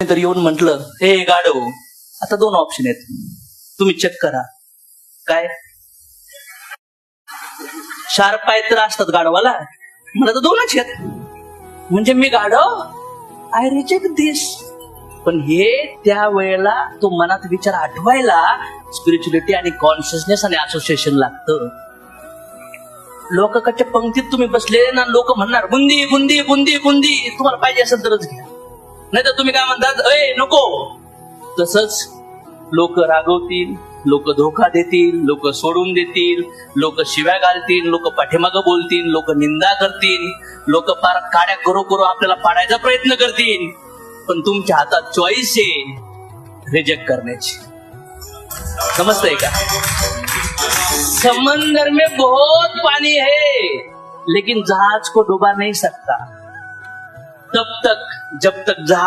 तर येऊन म्हटलं हे गाडव आता दोन ऑप्शन आहेत. तुम्ही चेक करा. काय? शार्प पाय तर असतात गाडवाला मला तर दोनच आहेत. म्हणजे मी गाडव आय रिजेक्ट दिस पण हे त्या वेळेला तो मनात विचार आठवायला स्पिरिच्युलिटी आणि कॉन्शियसनेस आणि असोसिएशन लागतं. लोकांच्या पंक्तीत तुम्ही बसले ना लोक म्हणणार बुंदी बुंदी बुंदी बुंदी तुम्हाला पाहिजे असेल तरच घ्या. नाही तर तुम्ही काय म्हणतात अय नको. तसंच लोक रागवतील लोक धोका देतील लोक सोडून देतील लोक शिव्या घालतील लोक पाठीमागं बोलतील लोक निंदा करतील लोक पार काड्या करो करू आपल्याला पाडायचा प्रयत्न करतील. पण तुमच्या हातात चॉईस आहे रिजेक्ट करण्याची. समजतंय का? समंदर में बहुत पानी है लेकिन जहाज को डुबा नहीं सकता. तब तक जब तक जहाज